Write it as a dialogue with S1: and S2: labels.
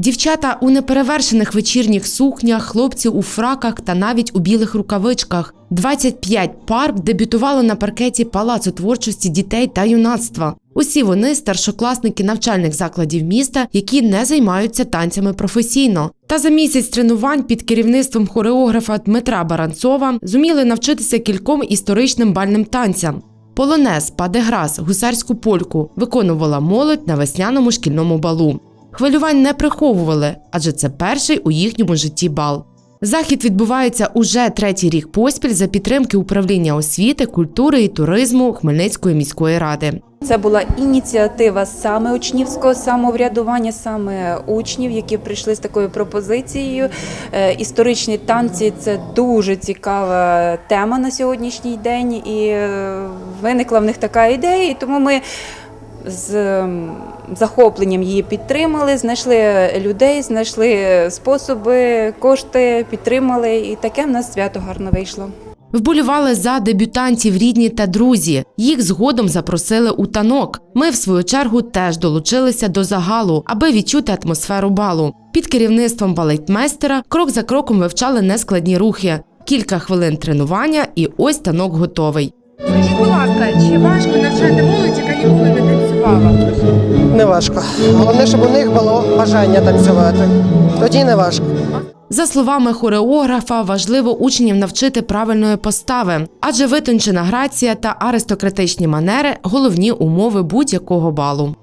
S1: Дівчата у неперевершених вечірніх сукнях, хлопці у фраках та навіть у білих рукавичках. 25 пар дебютувало на паркеті Палацу творчості дітей та юнацтва. Усі вони старшокласники навчальних закладів міста, які не займаються танцями професійно. Та за місяць тренувань під керівництвом хореографа Дмитра Баранцова зуміли навчитися кільком історичним бальним танцям. Полонез, падеграс, гусарську польку виконувала молодь на весняному шкільному балу. Хвилювань не приховували, адже це перший у їхньому житті бал. Захід відбувається уже третій рік поспіль за підтримки управління освіти, культури і туризму Хмельницької міської ради.
S2: Це була ініціатива саме учнівського самоврядування, саме учнів, які прийшли з такою пропозицією. Е, Історичні танці це дуже цікава тема на сьогоднішній день, і е, виникла в них така ідея. І тому ми з захопленням її підтримали, знайшли людей, знайшли способи, кошти, підтримали, і таке в нас свято гарно вийшло.
S1: Вболівали за дебютантів рідні та друзі. Їх згодом запросили у танок. Ми, в свою чергу, теж долучилися до загалу, аби відчути атмосферу балу. Під керівництвом балетмейстера крок за кроком вивчали нескладні рухи. Кілька хвилин тренування, і ось танок готовий.
S3: Скажіть, будь ласка, чи важко навчати молодь, яка ніколи не?
S4: Не важко. Головне, щоб у них було бажання танцювати. Тоді не важко.
S1: За словами хореографа, важливо учнів навчити правильної постави, адже витончена грація та аристократичні манери головні умови будь-якого балу.